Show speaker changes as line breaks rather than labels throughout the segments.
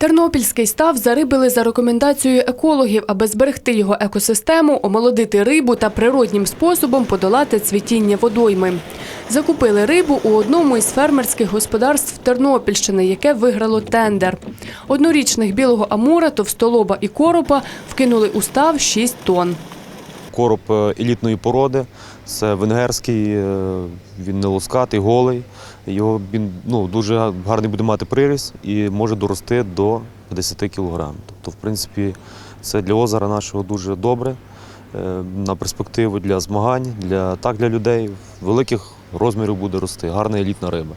Тернопільський став зарибили за рекомендацією екологів, аби зберегти його екосистему, омолодити рибу та природнім способом подолати цвітіння водойми. Закупили рибу у одному із фермерських господарств Тернопільщини, яке виграло тендер. Однорічних білого амура, товстолоба і коропа вкинули у став 6 тонн.
Короб е, елітної породи, це венгерський, е, він не лоскатий, голий. Його він ну, дуже гарний буде мати приріс і може дорости до 50 кг. Тобто, в принципі, це для озера нашого дуже добре. е, На перспективу для змагань, для, так для людей великих розмірів буде рости, гарна елітна риба.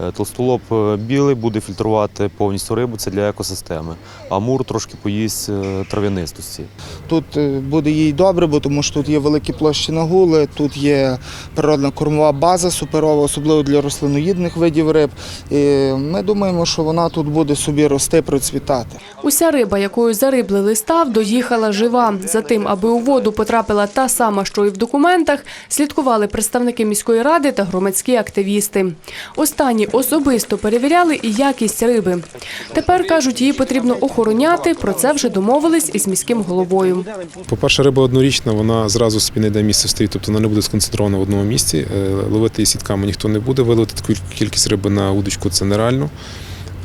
Е, Толстолоб е, білий буде фільтрувати повністю рибу, це для екосистеми. Амур трошки поїсть е, трав'янистості.
Тут буде їй добре, бо тому що тут є великі площі нагули, тут є природна кормова база суперова, особливо для рослиноїдних видів риб. І ми думаємо, що вона тут буде собі рости, процвітати.
Уся риба, якою зариблили став, доїхала жива. За тим, аби у воду потрапила та сама, що і в документах, слідкували представники міської ради та громадські активісти. Останні особисто перевіряли і якість риби. Тепер кажуть, її потрібно охороняти. Про це вже домовились із міським головою.
По-перше, риба однорічна, вона зразу собі не йде місце стоїть, тобто вона не буде сконцентрована в одному місці. Е, Ловити її сітками ніхто не буде. Виловити таку кількість риби на удочку це нереально.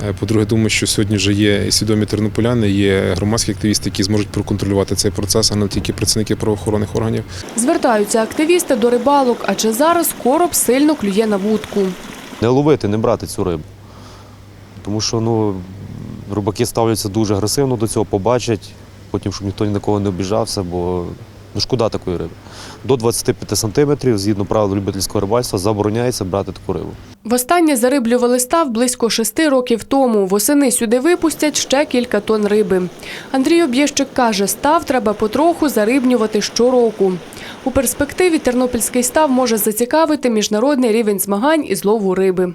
Е, По-друге, думаю, що сьогодні вже є свідомі тернополяни, є громадські активісти, які зможуть проконтролювати цей процес, а не тільки працівники правоохоронних органів.
Звертаються активісти до рибалок, адже зараз короб сильно клює на вудку.
Не ловити, не брати цю рибу. Тому що ну, рибаки ставляться дуже агресивно до цього, побачать, потім, щоб ніхто ні на кого не обіжався, бо ну, шкода такої риби. До 25 сантиметрів, згідно правил любительського рибальства, забороняється брати таку рибу.
Востаннє зариблювали став близько шести років тому. Восени сюди випустять ще кілька тонн риби. Андрій Об'єщик каже, став треба потроху зарибнювати щороку. У перспективі тернопільський став може зацікавити міжнародний рівень змагань із лову риби.